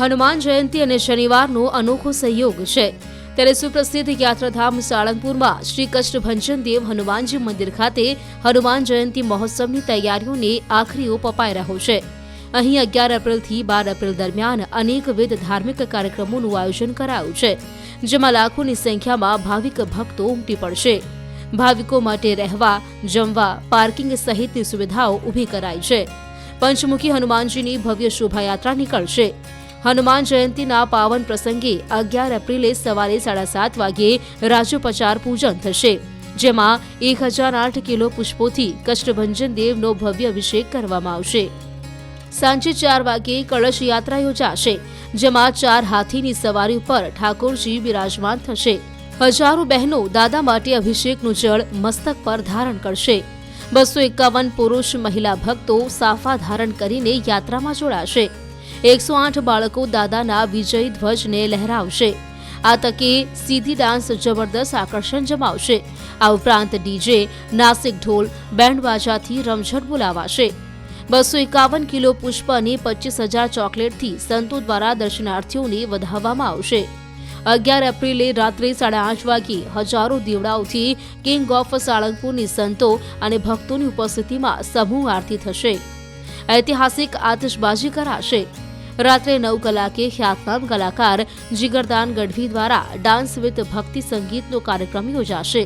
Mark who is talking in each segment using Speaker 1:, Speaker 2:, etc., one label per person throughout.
Speaker 1: હનુમાન જયંતી અને શનિવારનો અનોખો સંયોગ છે. ત્યારે સુપ્રસિદ્ધ યાત્રાધામ સાળંગપુરમાં શ્રી કષ્ટભંજન દેવ હનુમાનજી મંદિર ખાતે હનુમાન જયંતી મહોત્સવની તૈયારીઓને આખરી ઓપ અપાઈ રહ્યો છે. અહીં અગિયાર એપ્રિલથી બાર એપ્રિલ દરમિયાન અનેકવિધ ધાર્મિક કાર્યક્રમોનું આયોજન કરાયું છે, જેમાં લાખોની સંખ્યામાં ભાવિક ભક્તો ઉમટી પડશે. ભાવિકો માટે રહેવા, જમવા, પાર્કિંગ સહિતની સુવિધાઓ ઊભી કરાઈ છે. પંચમુખી હનુમાનજીની ભવ્ય શોભાયાત્રા નીકળશે. હનુમાન જયંતીના પાવન પ્રસંગે અગિયાર એપ્રિલે સવારે સાડા સાત વાગ્યે રાજોપચાર પૂજન થશે, જેમાં એક હજાર આઠ કિલો પુષ્પોથી કષ્ટભંજન દેવનો ભવ્ય અભિષેક કરવામાં આવશે. સાંજે ચાર વાગ્યે કળશ યાત્રા યોજાશે, જેમાં ચાર હાથીની સવારી ઉપર ઠાકોરજી બિરાજમાન થશે. હજારો બહેનો દાદા માટે અભિષેકનું જળ મસ્તક પર ધારણ કરશે. બસો એકાવન પુરુષ મહિલા ભક્તો સાફા ધારણ કરીને યાત્રામાં જોડાશે. એકસો આઠ બાળકો દાદાના વિજય ધ્વજને લહેરાવશે. આ તકે સીધી ડાન્સ જબરદસ્ત આકર્ષણ જમાવશે. આ ઉપરાંત ડીજે, નાસિક ઢોલ બેન્ડ બાજાથી રમઝટ બોલાવાશે. બસો એકાવન કિલો પુષ્પ અને પચીસ હજાર ચોકલેટથી સંતો દ્વારા દર્શનાર્થીઓને વધાવવામાં આવશે. અગિયાર એપ્રિલે રાત્રે સાડા આઠ વાગ્યે હજારો દીવડાઓથી કિંગ ઓફ સાળંગપુરની સંતો અને ભક્તોની ઉપસ્થિતિમાં સમૂહ આરતી થશે. ઐતિહાસિક આતશબાજી કરાશે. રાત્રે નવ કલાકે ખ્યાતનામ કલાકાર જીગરદાન ગઢવી દ્વારા ડાન્સ વિથ ભક્તિ સંગીતનો કાર્યક્રમ યોજાશે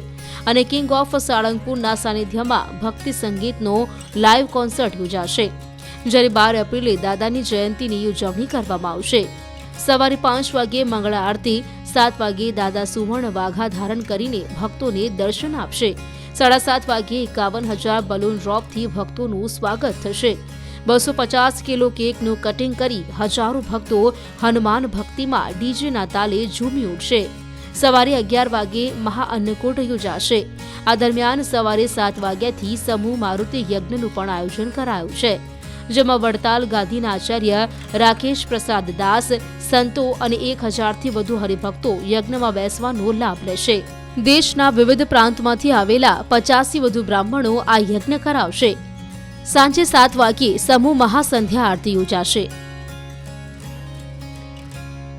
Speaker 1: અને કિંગ ઓફ સાળંગપુરના સાનિધ્યમાં ભક્તિ સંગીતનો લાઇવ કોન્સર્ટ યોજાશે. જ્યારે બાર એપ્રિલે દાદાની જયંતીની ઉજવણી કરવામાં આવશે. સવારે પાંચ વાગ્યે મંગળા આરતી, સાત વાગ્યે દાદા સુવર્ણ વાઘા ધારણ કરીને ભક્તોને દર્શન આપશે. સાડા સાત વાગ્યે એકાવન હજાર બલૂન ડ્રોપથી ભક્તોનું સ્વાગત થશે. બસો પચાસ કિલો કેકનું કટિંગ કરી હજારો ભક્તો હનુમાન ભક્તિમાં ડીજેના તાલે ઝૂમી ઉઠશે. સવારે અગિયાર વાગ્યે મહાઅન્નકૂટ યોજાશે. આ દરમિયાન સવારે સાત વાગ્યાથી સમૂહ મારુતિ યજ્ઞનું પણ આયોજન કરાયું છે. જેમાં વડતાલ ગાંધીના આચાર્ય રાકેશ પ્રસાદ દાસ, સંતો અને એક હજારથી વધુ હરિભક્તો યજ્ઞમાં બેસવાનો લાભ લેશે. દેશના વિવિધ પ્રાંતમાંથી આવેલા પચાસથી વધુ બ્રાહ્મણો આ યજ્ઞ કરાવશે. સાંજે સાત વાગ્યે સમૂહ મહાસંધ્યા આરતી યોજાશે.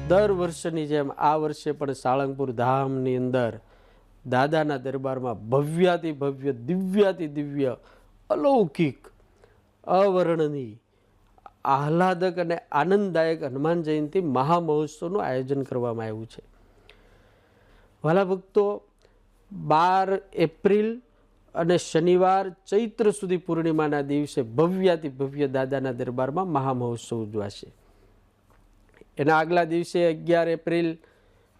Speaker 2: દર વર્ષની જેમ આ વર્ષે પણ સાળંગપુર ધામની અંદર દાદાના દરબારમાં ભવ્યાતિ ભવ્ય, દિવ્યાતિ દિવ્ય, અલૌકિક, અવર્ણનીય, આહલાદક અને આનંદદાયક હનુમાન જયંતિ મહામહોત્સવનું આયોજન કરવામાં આવ્યું છે. વાલા ભક્તો, બાર એપ્રિલ અને શનિવાર ચૈત્ર સુધી પૂર્ણિમાના દિવસે ભવ્યાતિ ભવ્ય દાદાના દરબારમાં મહામહોત્સવ ઉજવાશે. એના આગલા દિવસે અગિયાર એપ્રિલ,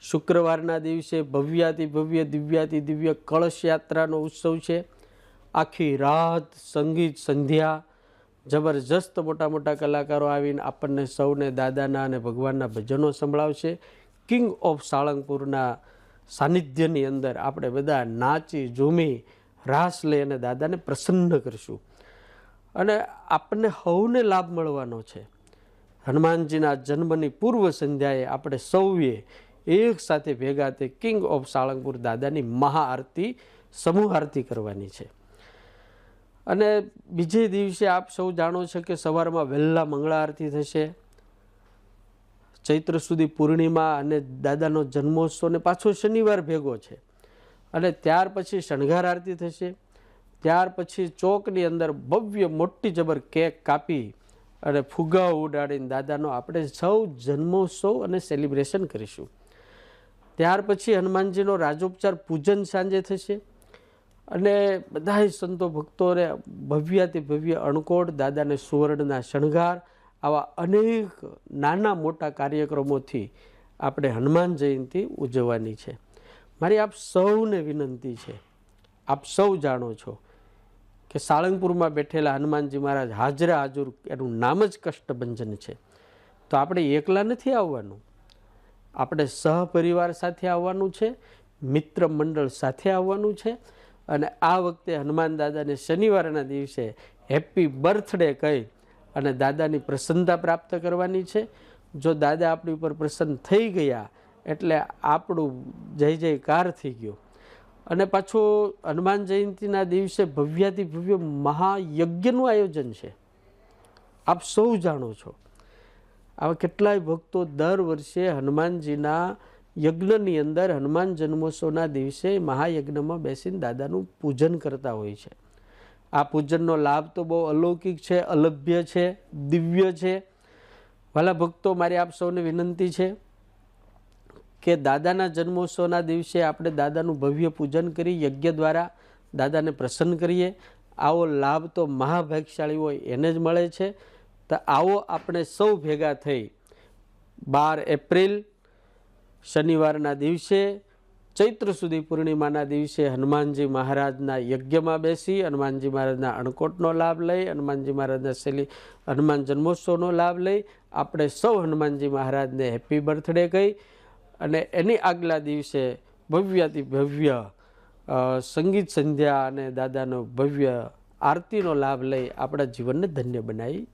Speaker 2: શુક્રવારના દિવસે ભવ્યાતિ ભવ્ય, દિવ્યાતિ દિવ્ય કળશ યાત્રાનો ઉત્સવ છે. આખી રાત સંગીત સંધ્યા, જબરજસ્ત મોટા મોટા કલાકારો આવીને આપણને સૌને દાદાના અને ભગવાનના ભજનો સંભળાવશે. કિંગ ઓફ સાળંગપુરના સાનિધ્યની અંદર આપણે બધા નાચી ઝૂમી રાસ લઈ અને દાદાને પ્રસન્ન કરશું. અને આપણને હવને લાભ મળવાનો છે. હનુમાનજીના જન્મની પૂર્વ સંધ્યાએ આપણે સૌએ એક સાથે ભેગા તે કિંગ ઓફ સાળંગપુર દાદાની મહાઆરતી સમૂહ આરતી કરવાની છે. અને બીજે દિવસે આપ સૌ જાણો છો કે સવારમાં વહેલા મંગળા આરતી થશે. ચૈત્ર સુધી પૂર્ણિમા અને દાદાનો જન્મોત્સવ ને પાછો શનિવાર ભેગો છે. અને ત્યાર પછી શણગાર આરતી થશે. ત્યાર પછી ચોકની અંદર ભવ્ય મોટી જબર કેક કાપી અને ફુગાઓ ઉડાડીને દાદાનો આપણે સૌ જન્મોત્સવ અને સેલિબ્રેશન કરીશું. ત્યાર પછી હનુમાનજીનો રાજોપચાર પૂજન સાંજે થશે. અને બધા સંતો ભક્તોને ભવ્યાતિ ભવ્ય અણકોટ, દાદાને સુવર્ણના શણગાર, આવા અનેક નાના મોટા કાર્યક્રમોથી આપણે હનુમાન જયંતિ ઉજવવાની છે. મારી આપ સૌને વિનંતી છે. આપ સૌ જાણો છો કે સાળંગપુરમાં બેઠેલા હનુમાનજી મહારાજ હાજરા હાજર એનું નામ જ કષ્ટભંજન છે. તો આપણે એકલા નથી આવવાનું? આપણે સહપરિવાર સાથે આવવાનું છે, મિત્ર મંડળ સાથે આવવાનું છે અને આ વખતે હનુમાન દાદાને શનિવારના દિવસે હેપી બર્થડે કહી અને દાદાની પ્રસન્નતા પ્રાપ્ત કરવાની છે. જો દાદા આપણી ઉપર પ્રસન્ન થઈ ગયા એટલે આપણું જય જયકાર થઈ ગયો. અને પાછો હનુમાન જયંતિના દિવસે ભવ્યાથી ભવ્ય મહાયજ્ઞનું આયોજન છે. આપ સૌ જાણો છો. આવા કેટલાય ભક્તો દર વર્ષે હનુમાનજીના યજ્ઞની અંદર હનુમાન જન્મોત્સવના દિવસે મહાયજ્ઞમાં બેસીને દાદાનું પૂજન કરતા હોય છે. આ પૂજનનો લાભ તો બહુ અલૌકિક છે, અલભ્ય છે, દિવ્ય છે. ભલા ભક્તો, મારી આપ સૌને વિનંતી છે કે દાદાના જન્મોત્સવના દિવસે આપણે દાદાનું ભવ્ય પૂજન કરી યજ્ઞ દ્વારા દાદાને પ્રસન્ન કરીએ. આવો લાભ તો મહાભાગશાળી હોય, એને જ મળે છે. તો આવો આપણે સૌ ભેગા થઈ બાર એપ્રિલ શનિવારના દિવસે, ચૈત્ર સુધી પૂર્ણિમાના દિવસે હનુમાનજી મહારાજના યજ્ઞમાં બેસી, હનુમાનજી મહારાજના અણકોટનો લાભ લઈ, હનુમાનજી મહારાજના શૈલી હનુમાન જન્મોત્સવનો લાભ લઈ આપણે સૌ હનુમાનજી મહારાજને હેપી બર્થડે કહી અને એની આગલા દિવસે ભવ્યાતિ ભવ્ય સંગીત સંધ્યા અને દાદાનો ભવ્ય આરતીનો લાભ લઈ આપણા જીવનને ધન્ય બનાવી